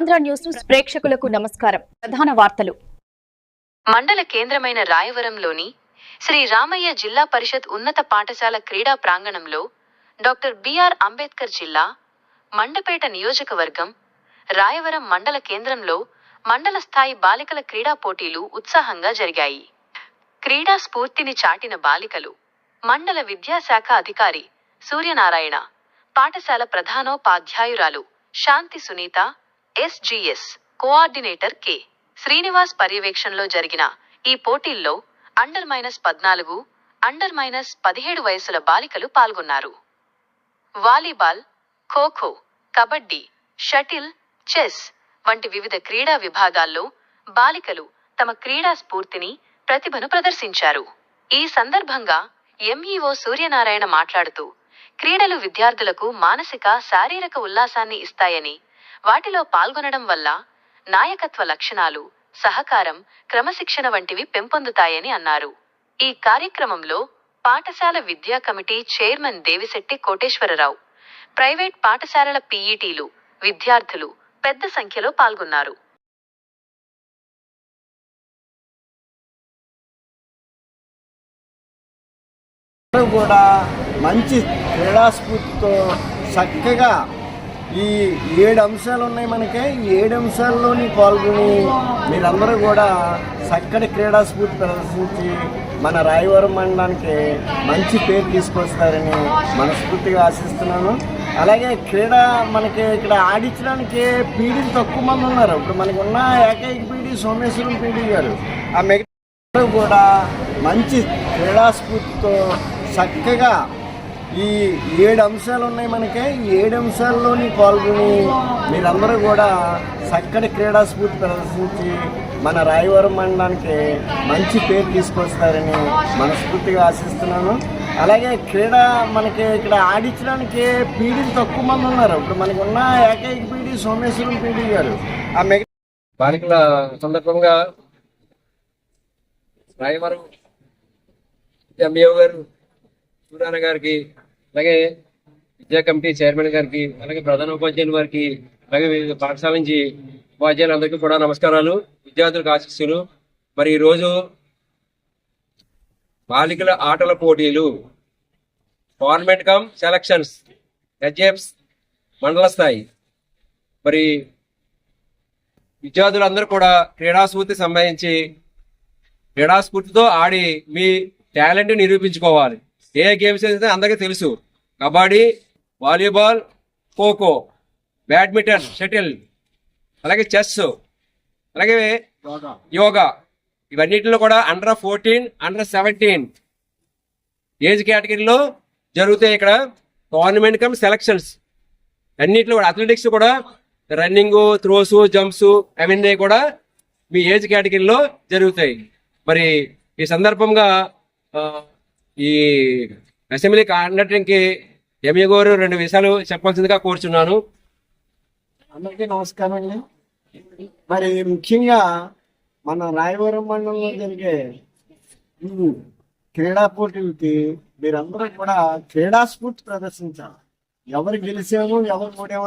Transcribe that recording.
Andhra news ప్రేక్షకులకు నమస్కారం. ప్రధాన వార్తలు. మండల కేంద్రమైన రాయవరంలోని శ్రీ రామయ్య జిల్లా పరిషత్ ఉన్నత పాఠశాల క్రీడా ప్రాంగణంలో డాక్టర్ బిఆర్ అంబేద్కర్ జిల్లా మండపేట నియోజకవర్గం రాయవరం మండల కేంద్రంలో మండల స్థాయి బాలికల క్రీడా పోటీలు ఉత్సాహంగా జరిగాయి. క్రీడా స్ఫూర్తిని చాటిన బాలికలు మండల విద్యాశాఖ అధికారి సూర్యనారాయణ పాఠశాల ప్రధానోపాధ్యాయురాలు Shanti Sunitha SGS coordinator K. Srinivas పర్యవేక్షణలో జరిగిన ఈ పోటీల్లో అండర్ మైనస్ పద్నాలుగు అండర్ మైనస్ పదిహేడు వయసుల బాలికలు పాల్గొన్నారు. Volleyball kho-kho kabaddi shuttle chess వంటి వివిధ క్రీడా విభాగాల్లో బాలికలు తమ క్రీడా స్ఫూర్తిని ప్రతిభను ప్రదర్శించారు. ఈ సందర్భంగా ఎంఈఓ సూర్యనారాయణ మాట్లాడుతూ క్రీడలు విద్యార్థులకు మానసిక శారీరక ఉల్లాసాన్ని ఇస్తాయని వాటిలో పాల్గొనడం వల్ల నాయకత్వ లక్షణాలు సహకారం క్రమశిక్షణ వంటివి పెంపొందుతాయని అన్నారు. ఈ కార్యక్రమంలో పాఠశాల విద్యా committee chairman Devisetti Koteswararao private పాఠశాలల పీఈటీలు విద్యార్థులు పెద్ద సంఖ్యలో పాల్గొన్నారు. కూడా మంచి క్రీడాస్ఫూర్తితో చక్కగా ఈ ఏడు అంశాలు ఉన్నాయి మనకి. ఈ ఏడు అంశాల్లోని పాల్గొని మీరందరూ కూడా చక్కటి క్రీడాస్ఫూర్తి ప్రదర్శించి మన రాయవరం మండలానికి మంచి పేరు తీసుకొస్తారని మనస్ఫూర్తిగా ఆశిస్తున్నాను. అలాగే క్రీడ మనకి ఇక్కడ ఆడించడానికి పీడీలు తక్కువ మంది ఉన్నారు. ఇప్పుడు మనకు ఉన్న ఏకైక పీడి సోమేశ్వరం పీడి గారు. ఆ మిగతా అందరూ కూడా మంచి క్రీడాస్ఫూర్తితో చక్కగా ఈ ఏడు అంశాలు ఉన్నాయి మనకి. ఈ ఏడు అంశాల్లోని పాల్గొని మీరందరూ కూడా చక్కటి క్రీడాస్ఫూర్తి ప్రదర్శించి మన రాయవరం మండలానికి మంచి పేరు తీసుకొస్తారని మనస్ఫూర్తిగా ఆశిస్తున్నాను. అలాగే క్రీడ మనకి ఇక్కడ ఆడించడానికి పీడీలు తక్కువ మంది ఉన్నారు. ఇప్పుడు మనకు ఉన్న ఏకైక పీడి సోమేశ్వరం పీడీ గారు. ఆ మిగతా బాలికల సందర్భంగా రాయవరం ఎంఏ గారు సూర్యాన గారికి అలాగే విద్యా కమిటీ చైర్మన్ గారికి అలాగే ప్రధాన ఉపాధ్యాయుల వారికి అలాగే వివిధ పాఠశాల నుంచి ఉపాధ్యాయులందరికీ కూడా నమస్కారాలు విద్యార్థులకు ఆశిస్తులు మరి ఈరోజు బాలికల ఆటల పోటీలు గవర్నమెంట్ కమ్ సెలక్షన్స్ హెచ్ఎఫ్స్ మండల స్థాయి. మరి విద్యార్థులందరూ కూడా క్రీడాస్ఫూర్తి సంబంధించి క్రీడాస్ఫూర్తితో ఆడి మీ టాలెంట్ నిరూపించుకోవాలి. ఏ గేమ్స్ అయితే అందరికీ తెలుసు. Kabaddi volleyball kho-kho badminton shuttle అలాగే చెస్ అలాగే యోగా. ఇవన్నిటిలో కూడా under fourteen under seventeen age కేటగిరీలో జరుగుతాయి ఇక్కడ టోర్నమెంట్ కమ్ సెలక్షన్స్ అన్నిట్లో కూడా అథ్లెటిక్స్ కూడా రన్నింగ్ త్రోస్ జంప్స్ అవన్నీ కూడా మీ ఏజ్ కేటగిరీలో జరుగుతాయి. మరి ఈ సందర్భంగా ఈ అసెంబ్లీ కండక్టింగ్కి ఎంఏ గారు రెండు విషయాలు చెప్పాల్సిందిగా కోరుచున్నాను. అందరికీ నమస్కారం అండి. మరి ముఖ్యంగా మన రాయవరం మండలంలో జరిగే క్రీడా పోటీలకి మీరందరూ కూడా క్రీడా స్ఫూర్తి ప్రదర్శించాలి. ఎవరు గెలిచాము ఎవరు ఓడేమో